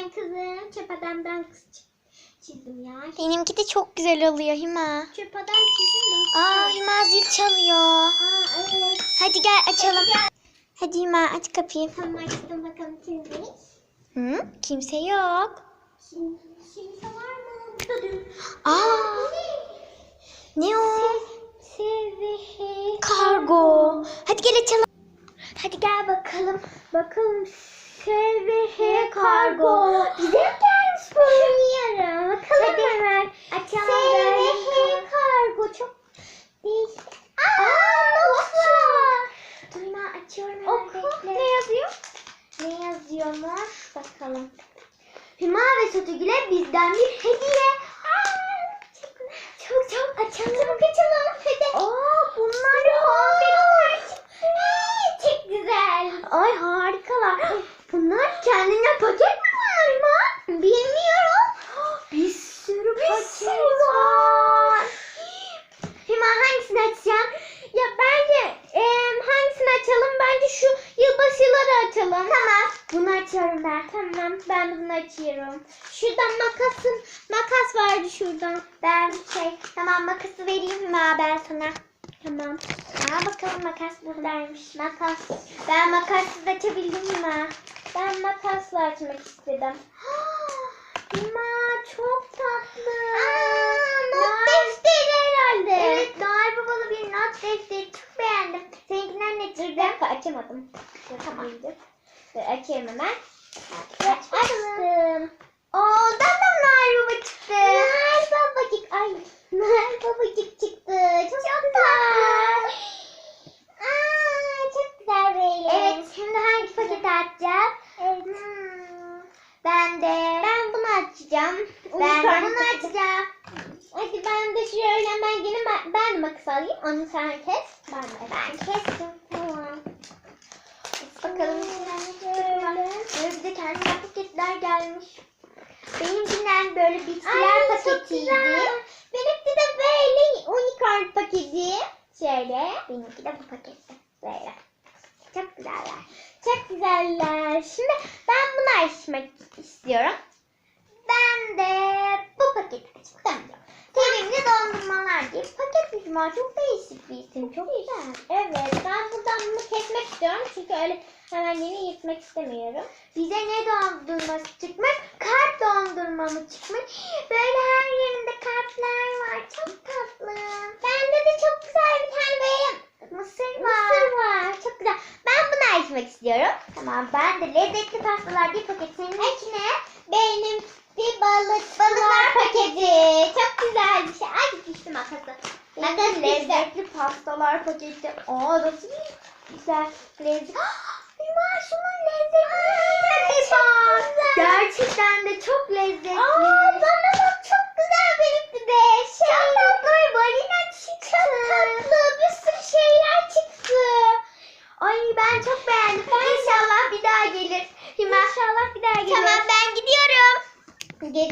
benim kızım. Çöp adamdan kız çi- çizdim ya. Benimki de çok güzel oluyor Hima. Çöp adam çizdim de. Aa Hima zil çalıyor. Aa evet. Hadi gel açalım. Hadi Hima aç kapıyı. Tamam açtım bakalım kimmiş. Hı? Kimse yok. Şimdi var mı? Burada. Aa ne o? Sevihi. Kargo. Hadi gel açalım. Hadi gel bakalım. Bakalım Sevihi kargo. Bize mi gelmiş bu? Bilmiyorum. Bakalım Hadi. hemen. Açalım. Sevihi kargo. Çok değişik. Aa, not var. Dur Hima açıyorum. Oku. bekle. Ne yazıyor? Ne yazıyormuş? Bakalım. Hüma ve Sütügül'e bizden bir hediye. Aa, çok, çok çok açalım. Çabuk açalım. Hadi. Aa bunlar Aa, Çok güzel. Ay harikalar. Bunlar kendine paket mi bunlar Hüma? Bilmiyorum. Bir sürü paket sürü var. Hüma hangisini açacağım? Ya bence em, hangisini açalım? Bence şu yılbaşıları açalım. Tamam. Bunu açıyorum ben. Tamam. Ben bunu açıyorum. Şuradan makasım, makas vardı şuradan. Ben şey tamam makası vereyim Hima ben sana. Tamam. Aa bakalım makas buradaymış. Makas. Ben makassız açabildim Hima. Ben makasla açmak istedim. Hima çok tatlı. Aa, not defteri herhalde. Evet Noel babalı bir not defteri çok beğendim. Seninkinden ne Bir dakika açamadım. Tamam. Açayım hemen. Aç bakalım. Açtım. Ondan da Noel baba çıktı. Noel babacık. Ay. Noel babacık çıktı. Çok, güzel. Aa, çok güzel böyle. Evet şimdi hangi paketi açacağız? Evet. Hmm, Ben de. Ben bunu açacağım. Ben bunu açacağım. Hadi ben de şöyle ben yine ben, ben de makas alayım. Onu sen kes. Ben de. Ben kestim. Tamam. Bakalım. Böyle bir de kendine paketler gelmiş. Benimkinden böyle bitkiler Ay, paketiydi. Benimki de böyle unicorn paketi. Şöyle. Benimki de bu paketi. Böyle. Çok güzeller. Çok güzeller. Şimdi ben bunu açmak istiyorum. Ben de bu paketi açmak istiyorum. Sevimli dondurmalar diye bir ama çok değişik bir isim. Çok güzel. Evet ben buradan bunu kesmek istiyorum. Çünkü öyle hemen yeni yırtmak istemiyorum. Bize ne dondurması çıkmış? Kalp dondurma mı çıkmış? Böyle her yerinde kalpler var. Çok tatlı. Bende de çok güzel bir tane böyle Mısır var. mısır var. Çok güzel. Ben bunu açmak istiyorum. Tamam ben de lezzetli pastalar diye paket. Senin içine Benim bir balık balıklar paketi. Çok güzel bir şey. Ay düştü makası. Bakın lezzetli pastalar paketi. Aa nasıl güzel lezzetli. Mimar şunun lezzetli. bak. Gerçekten de çok lezzetli. Aa bana bak çok güzel benimki de. Şey, çok tatlı bir balina çıktı. Çok tatlı bir sürü şeyler çıktı. Ay ben çok beğendim. Ben İnşallah bir daha gelir. Hima. İnşallah bir daha gelir. Tamam ben gidiyorum. Gel